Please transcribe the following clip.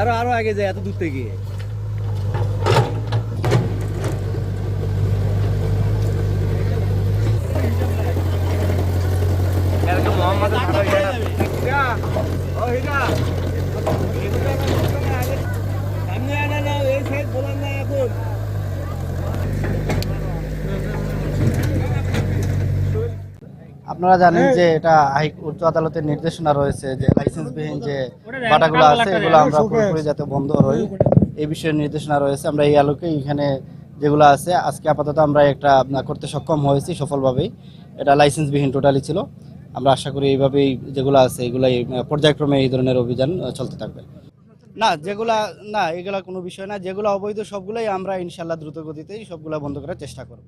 আরও আরও আগে যায় এত দূর থেকে। আপনারা জানেন যে এটা হাই উচ্চ আদালতের নির্দেশনা রয়েছে যে লাইসেন্সবিহীন যে বাটাগুলো আছে, এগুলো আমরা পুরোপুরি যাতে বন্ধ রই, এই বিষয়ে নির্দেশনা রয়েছে। আমরা এই আলোকে এখানে যেগুলো আছে, আজকে আপাতত আমরা একটা করতে সক্ষম হয়েছি সফলভাবেই। এটা লাইসেন্সবিহীন টোটালি ছিল। আমরা আশা করি এইভাবেই যেগুলো আছে, এগুলাই পর্যায়ক্রমে এই ধরনের অভিযান চলতে থাকবে। না, যেগুলা, না, এগুলা কোনো বিষয় না। যেগুলো অবৈধ, সবগুলাই আমরা ইনশাল্লাহ দ্রুত গতিতেই সবগুলা বন্ধ করার চেষ্টা করব।